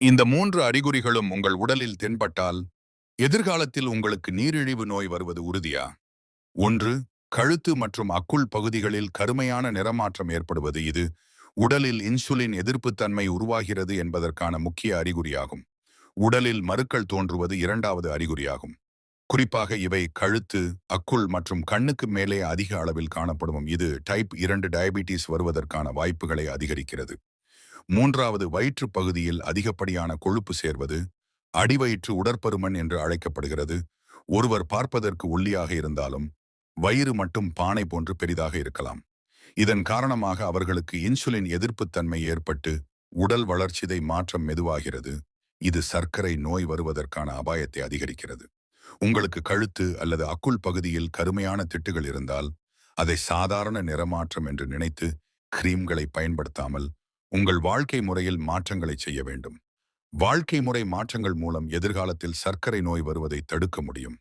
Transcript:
இந்த மூன்று அறிகுறிகளும் உங்கள் உடலில் தென்பட்டால் எதிர்காலத்தில் உங்களுக்கு நீரிழிவு நோய் வருவது உறுதியா? ஒன்று கழுத்து மற்றும் அக்குள் பகுதிகளில் கருமையான நிறமாற்றம் ஏற்படுவது இது. உடலில் இன்சுலின் எதிர்ப்புத்தன்மை உருவாகிறது என்பதற்கான முக்கிய அறிகுறியாகும். உடலில் மறுக்கள் தோன்றுவது இரண்டாவது அறிகுறியாகும். குறிப்பாக இவை கழுத்து அக்குள் மற்றும் கண்ணுக்கு மேலே அதிக அளவில் காணப்படும் இது டைப் இரண்டு டயபிட்டிஸ் வருவதற்கான வாய்ப்புகளை அதிகரிக்கிறது. மூன்றாவது வயிற்று பகுதியில் அதிகப்படியான கொழுப்பு சேர்வது அடிவயிற்று உடற்பருமன் என்று அழைக்கப்படுகிறது. ஒருவர் பார்ப்பதற்கு ஒல்லியாக இருந்தாலும் வயிறு மட்டும் பானை போன்று பெரிதாக இருக்கலாம். இதன் காரணமாக அவர்களுக்கு இன்சுலின் எதிர்ப்புத்தன்மை ஏற்பட்டு உடல் வளர்ச்சிதை மாற்றம் மெதுவாகிறது. இது சர்க்கரை நோய் வருவதற்கான அபாயத்தை அதிகரிக்கிறது. உங்களுக்கு கழுத்து அல்லது அக்குள் பகுதியில் கருமையான திட்டுகள் இருந்தால் அதை சாதாரண நிறமாற்றம் என்று நினைத்து கிரீம்களை பயன்படுத்தாமல் உங்கள் வாழ்க்கை முறையில் மாற்றங்களை செய்ய வேண்டும். வாழ்க்கை முறை மாற்றங்கள் மூலம் எதிர்காலத்தில் சர்க்கரை நோய் வருவதை தடுக்க முடியும்.